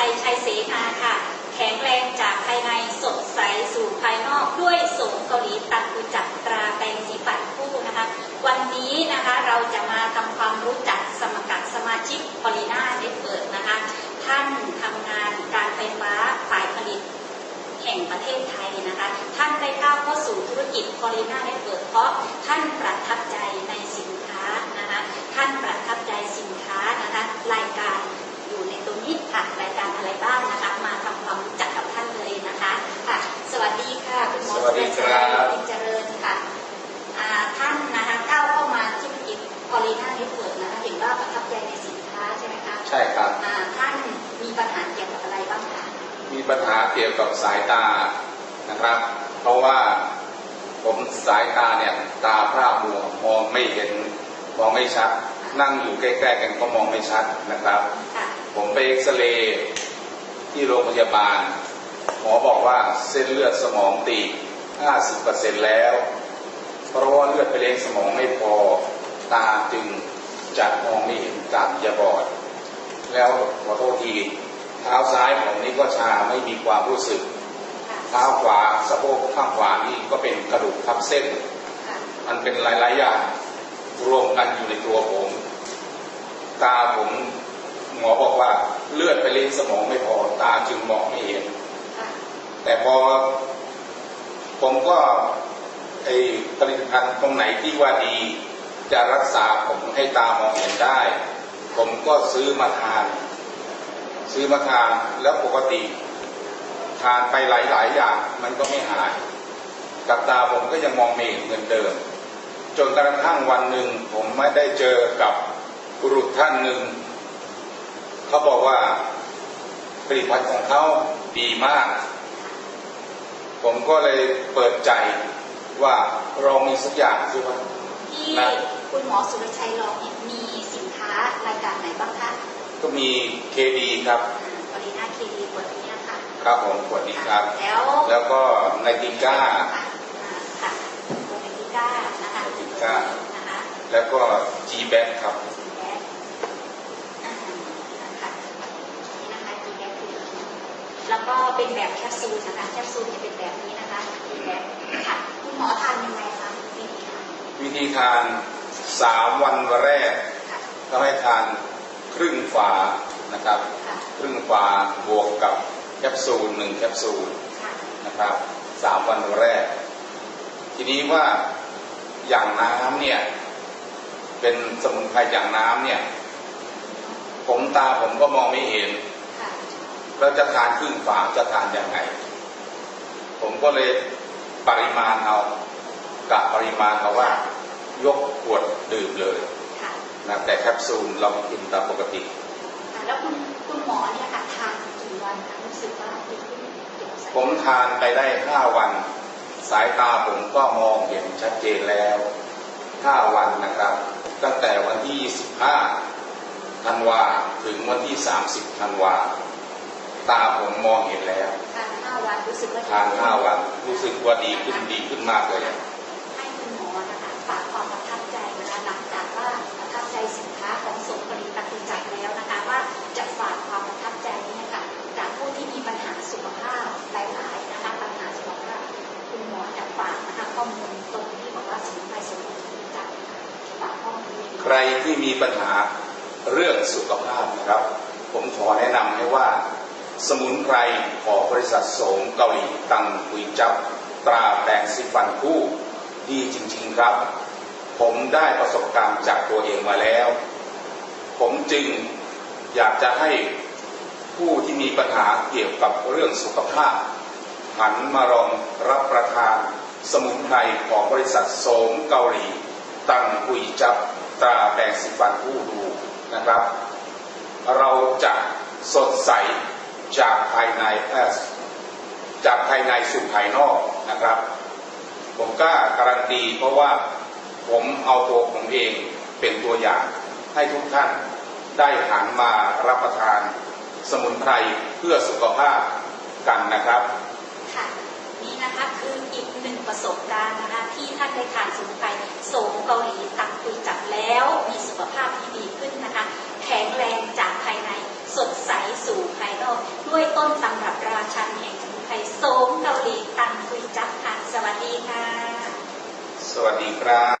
ชัยชัยเสนาค่ะ แข็งแรงจากภายในสดใสสู่ภายนอกด้วยสงเกาหลีตัดกุจักตราแปรงสีฟันคู่นะคะ วันนี้นะคะเราจะมาทำความรู้จักสมัครสมาชิกพอลิน่าเน็ตเวิร์กนะคะ ท่านทำงานการไฟฟ้าฝ่ายผลิตแห่งประเทศไทยนะคะ ท่านได้ก้าวเข้าสู่ธุรกิจพอลิน่าได้เปิดเพราะท่านประทับใจในสินค้านะคะ ท่านประทับใจ เกี่ยวกับสายตานะครับ เพราะว่าผมสายตาเนี่ยตาพร่ามัวมองไม่เห็นมองไม่ชัด นั่งอยู่ใกล้ๆกันก็มองไม่ชัดนะครับค่ะผมไปเอ็กซเรย์ที่โรงพยาบาลหมอบอกว่าเส้นเลือดสมองตีบ50%แล้ว เพราะว่าเลือดไปเลี้ยงสมองไม่พอตาจึงจะมองไม่เห็นตามจะบอด แล้วขอโทษทีเท้าซ้ายผมนี่ก็ชาไม่มีความรู้สึกค่ะเท้าขวาสะโพกข้างขวานี่ก็เป็นกระดูกทับเส้นค่ะมันเป็นหลายๆอย่างรวมกันอยู่ในตัวผม ตาผมหมอบอกว่าเลือดไปเลี้ยงสมองไม่พอตาจึงมองไม่เห็นค่ะแต่พอผมก็ไอผลิตภัณฑ์ตรงไหนที่ว่าดี จะรักษาผมให้ตามองเห็นได้ ผมก็ซื้อมาทาน ซื้อมาทานแล้วปกติ ทานไปหลาย ๆ อย่างมันก็ไม่หาย กับตาผมก็ยังมองไม่เห็นเหมือนเดิม จนกระทั่งวันหนึ่งผมไม่ได้เจอกับบุรุษท่านหนึ่ง เขาบอกว่าผลิตภัณฑ์ของเขาดีมาก ผมก็เลยเปิดใจว่าเรามีสักอย่างสิว่าที่นะคุณหมอสุรชัยลองเนี่ยมีสินค้ารายการไหนบ้างคะ ก็มีเคดีครับบริณาเคดีบทนี้ค่ะ ครับผมสวัสดีครับ แล้ว แล้วก็ไนติก้าค่ะอ่าค่ะตัวเนติก้านะคะเนติก้านะคะแล้วก็ G b a c ครับแบ็คอ่านะคะนี่นะคะจีแบ็คคือแล้วก็เป็นแบบแคปซูลนะคะแคปซูลจะเป็นแบบนี้นะคะจีแบ็คค่ะคุณหมอทานยังไงคะวิธีทานวิธีทานสามวันแรกค่ะก็ให้ทานครึ่งฝานะครับค่ะครึ่งฝาบวกกับ แคปซูลหนึ่งแคปซูลค่ะนะครับสามวันแรก ทีนี้ว่าอย่างน้ำเนี่ย เป็นสมุนไพรอย่างน้ำเนี่ย ผมตาผมก็มองไม่เห็นค่ะแล้วจะทานครึ่งฝาจะทานยังไง ผมก็เลยปริมาณเอากะปริมาณเอาว่ายกขวดดื่มเลยค่ะนะแต่แคปซูลเรากินตามปกติอ่าแล้วคุณคุณหมอเนี่ยค่ะทานกี่ วันคะรู้สึกว่าดีขึ้นเกี่ยวกับสายผมทานไปได้ห้าวัน สายตาผมก็มองเห็นชัดเจนแล้วห้าวันนะครับ ตั้งแต่วันที่25ธันวาถึงวันที่ 30ธันวาตาผมมองเห็นแล้วทานห้าวันรู้สึกว่าดีทานห้าวันรู้สึกว่าดีขึ้นดีขึ้นมากเลยให้คุณหมอนะคะฝากความ ใครที่มีปัญหาเรื่องสุขภาพนะครับ ผมขอแนะนำให้ว่า สมุนไพรของบริษัทโสมเกาหลีตังหุยจับ ตราแปรงสีฟันคู่ ดีจริง ๆครับ ผมได้ประสบการณ์จากตัวเองมาแล้ว ผมจึงอยากจะให้ผู้ที่มีปัญหาเกี่ยวกับเรื่องสุขภาพ หันมาลองรับประทาน สมุนไพรของบริษัทโสมเกาหลี ตังหุยจับ ตราแปรงสีฟันคู่ดูนะครับ เราจะสดใสจากภายในเอ่อจากภายในสู่ภายนอกนะครับ ผมกล้าการันตีเพราะว่าผมเอาตัวผมเองเป็นตัวอย่างให้ทุกท่านได้หันมารับประทานสมุนไพรเพื่อสุขภาพกันนะครับ ค่ะ นี่นะคะคือ ประสบการณ์นะคะที่ท่านได้ทานสมุนไพรโสมเกาหลีตักคุยจับแล้วมีสุขภาพที่ดีขึ้นนะคะ แข็งแรงจากภายในสดใสสู่ภายนอก ด้วยต้นตำรับราชันแห่งสมุนไพรโสมเกาหลีตังคุยจับค่ะสวัสดีค่ะ สวัสดีครับ